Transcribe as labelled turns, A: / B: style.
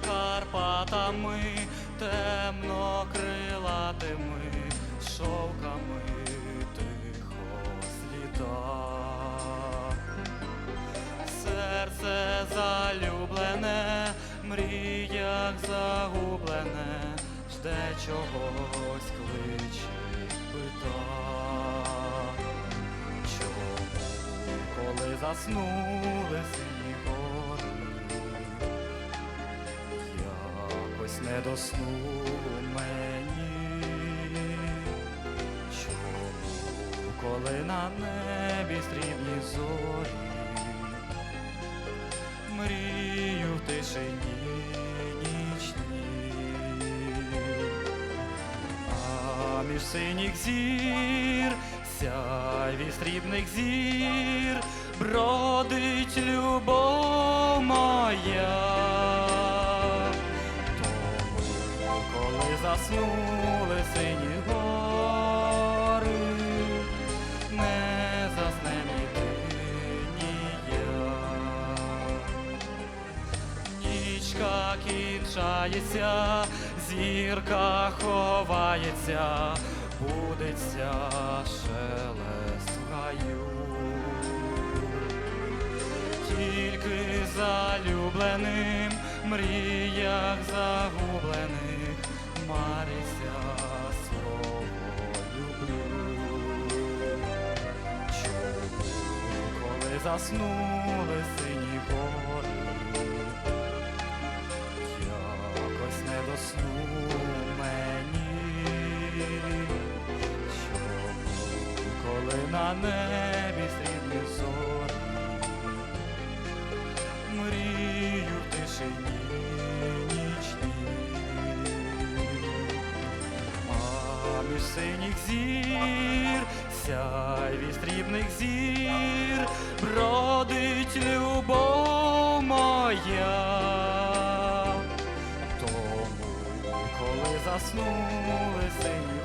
A: дівчатами, темно крилатими шовками тихо сліда. Серце залюблене, мріях загублене, жде чогось кличе, пита. Чому, коли заснули сині не до сну мені, чому, коли на небі срібні зорі, мрію в тишині нічній. А між синіх зір, сяйві срібних зір, бродить любов моя. Заснули сині гори, не засне ні ти, ні я. Нічка кінчається, зірка ховається, будеться шелест в. Тільки залюбленим, мріях загублених, марися слово люблю. Чому, коли заснули сині гори, якось не до сну мені, чому, коли на небі між синіх зір, сяйві стрібних зір, бродить любов моя. Тому, коли заснули сині